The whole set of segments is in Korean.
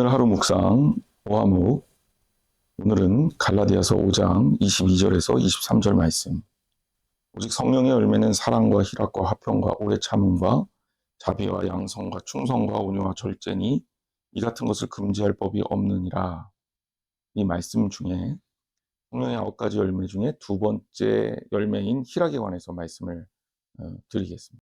오늘 하루 묵상 오하묵. 오늘은 갈라디아서 5장 22절에서 23절 말씀. 오직 성령의 열매는 사랑과 희락과 화평과 오래 참음과 자비와 양성과 충성과 온유와 절제니 이 같은 것을 금지할 법이 없느니라. 이 말씀 중에 성령의 아홉 가지 열매 중에 두 번째 열매인 희락에 관해서 말씀을 어, 드리겠습니다.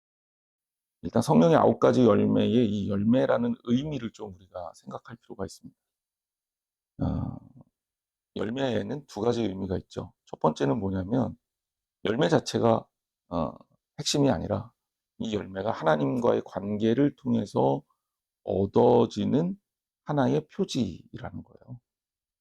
일단 성령의 아홉 가지 열매의 이 열매라는 의미를 좀 우리가 생각할 필요가 있습니다. 어, 열매에는 두 가지 의미가 있죠. 첫 번째는 뭐냐면 열매 자체가 어, 핵심이 아니라 이 열매가 하나님과의 관계를 통해서 얻어지는 하나의 표지라는 거예요.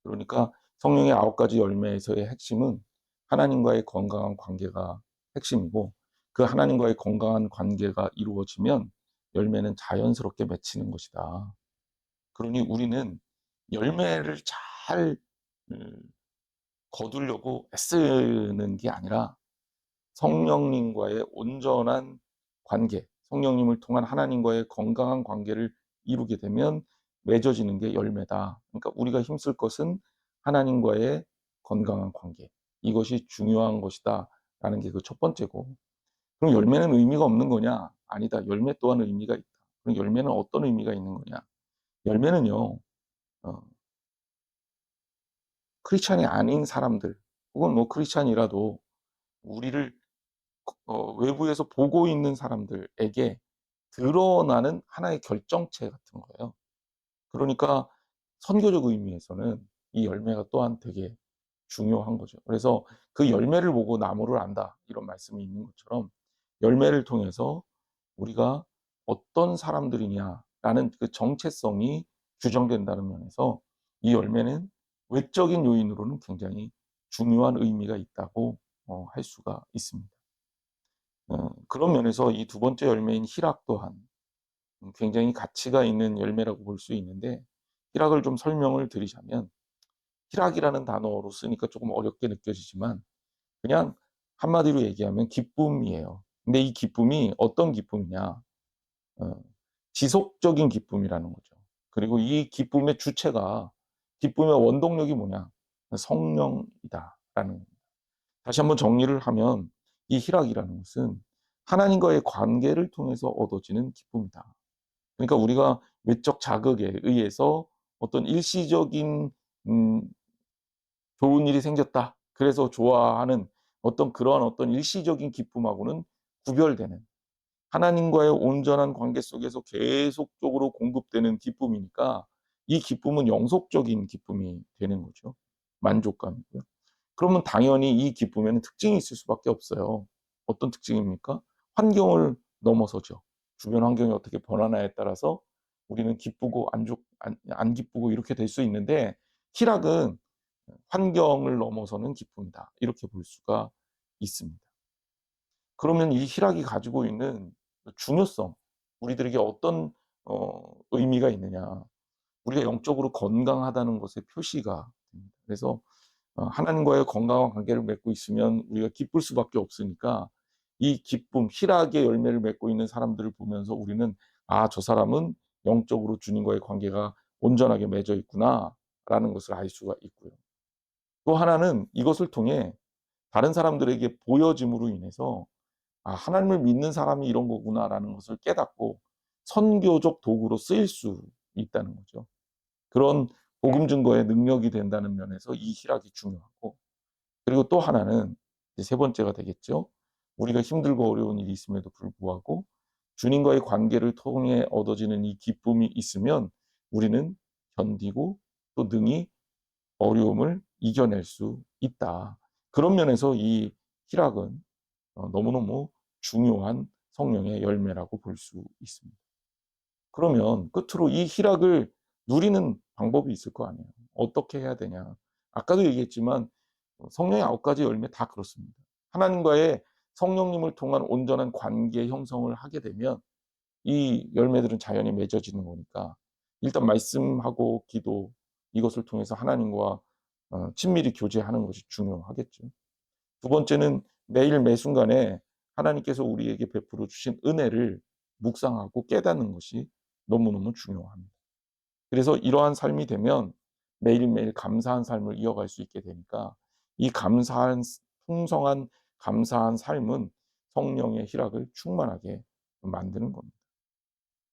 그러니까 성령의 아홉 가지 열매에서의 핵심은 하나님과의 건강한 관계가 핵심이고 그 하나님과의 건강한 관계가 이루어지면 열매는 자연스럽게 맺히는 것이다. 그러니 우리는 열매를 잘 음, 거두려고 애쓰는 게 아니라 성령님과의 온전한 관계, 성령님을 통한 하나님과의 건강한 관계를 이루게 되면 맺어지는 게 열매다. 그러니까 우리가 힘쓸 것은 하나님과의 건강한 관계. 이것이 중요한 것이다. 라는 게 그 첫 번째고. 그럼 열매는 의미가 없는 거냐? 아니다. 열매 또한 의미가 있다. 그럼 열매는 어떤 의미가 있는 거냐? 열매는요, 어, 크리스찬이 아닌 사람들, 혹은 뭐 크리스찬이라도 우리를 어, 외부에서 보고 있는 사람들에게 드러나는 하나의 결정체 같은 거예요. 그러니까 선교적 의미에서는 이 열매가 또한 되게 중요한 거죠. 그래서 그 열매를 보고 나무를 안다. 이런 말씀이 있는 것처럼 열매를 통해서 우리가 어떤 사람들이냐라는 그 정체성이 규정된다는 면에서 이 열매는 외적인 요인으로는 굉장히 중요한 의미가 있다고 어, 할 수가 있습니다. 어, 그런 면에서 이 두 번째 열매인 희락 또한 굉장히 가치가 있는 열매라고 볼 수 있는데 희락을 좀 설명을 드리자면 희락이라는 단어로 쓰니까 조금 어렵게 느껴지지만 그냥 한마디로 얘기하면 기쁨이에요. 근데 이 기쁨이 어떤 기쁨이냐? 어, 지속적인 기쁨이라는 거죠. 그리고 이 기쁨의 주체가 기쁨의 원동력이 뭐냐? 성령이다라는 겁니다. 다시 한번 정리를 하면 이 희락이라는 것은 하나님과의 관계를 통해서 얻어지는 기쁨이다. 그러니까 우리가 외적 자극에 의해서 어떤 일시적인 음, 좋은 일이 생겼다. 그래서 좋아하는 어떤 그러한 어떤 일시적인 기쁨하고는 구별되는 하나님과의 온전한 관계 속에서 계속적으로 공급되는 기쁨이니까 이 기쁨은 영속적인 기쁨이 되는 거죠. 만족감이고요. 그러면 당연히 이 기쁨에는 특징이 있을 수밖에 없어요. 어떤 특징입니까? 환경을 넘어서죠. 주변 환경이 어떻게 변하나에 따라서 우리는 기쁘고 안, 좋, 안, 안 기쁘고 이렇게 될 수 있는데 희락은 환경을 넘어서는 기쁨이다. 이렇게 볼 수가 있습니다. 그러면 이 희락이 가지고 있는 중요성, 우리들에게 어떤 어, 의미가 있느냐. 우리가 영적으로 건강하다는 것의 표시가 됩니다. 그래서 어, 하나님과의 건강한 관계를 맺고 있으면 우리가 기쁠 수밖에 없으니까 이 기쁨, 희락의 열매를 맺고 있는 사람들을 보면서 우리는 아, 저 사람은 영적으로 주님과의 관계가 온전하게 맺어 있구나 라는 것을 알 수가 있고요. 또 하나는 이것을 통해 다른 사람들에게 보여짐으로 인해서 아, 하나님을 믿는 사람이 이런 거구나라는 것을 깨닫고 선교적 도구로 쓰일 수 있다는 거죠. 그런 복음 증거의 능력이 된다는 면에서 이 희락이 중요하고 그리고 또 하나는 세 번째가 되겠죠. 우리가 힘들고 어려운 일이 있음에도 불구하고 주님과의 관계를 통해 얻어지는 이 기쁨이 있으면 우리는 견디고 또 능히 어려움을 이겨낼 수 있다. 그런 면에서 이 희락은 어, 너무너무 중요한 성령의 열매라고 볼 수 있습니다. 그러면 끝으로 이 희락을 누리는 방법이 있을 거 아니에요. 어떻게 해야 되냐. 아까도 얘기했지만 성령의 아홉 가지 열매 다 그렇습니다. 하나님과의 성령님을 통한 온전한 관계 형성을 하게 되면 이 열매들은 자연히 맺어지는 거니까 일단 말씀하고 기도 이것을 통해서 하나님과 어, 친밀히 교제하는 것이 중요하겠죠. 두 번째는 매일 매 순간에 하나님께서 우리에게 베풀어 주신 은혜를 묵상하고 깨닫는 것이 너무너무 중요합니다. 그래서 이러한 삶이 되면 매일매일 감사한 삶을 이어갈 수 있게 되니까 이 감사한 풍성한 감사한 삶은 성령의 희락을 충만하게 만드는 겁니다.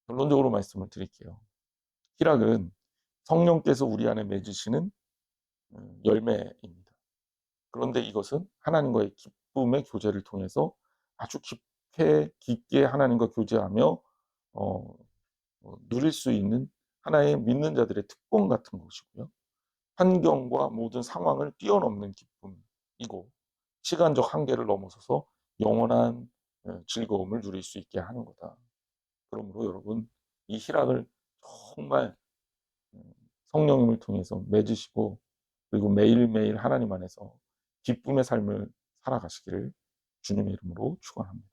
결론적으로 말씀을 드릴게요. 희락은 성령께서 우리 안에 맺으시는 음, 열매입니다. 그런데 이것은 하나님과의 기쁨의 교제를 통해서 아주 깊게 깊게 하나님과 교제하며 어, 어, 누릴 수 있는 하나의 믿는 자들의 특권 같은 것이고요. 환경과 모든 상황을 뛰어넘는 기쁨이고 시간적 한계를 넘어서서 영원한 어, 즐거움을 누릴 수 있게 하는 거다. 그러므로 여러분 이 희락을 정말 음, 성령님을 통해서 맺으시고 그리고 매일매일 하나님 안에서 기쁨의 삶을 살아가시기를 주님의 이름으로 축원합니다.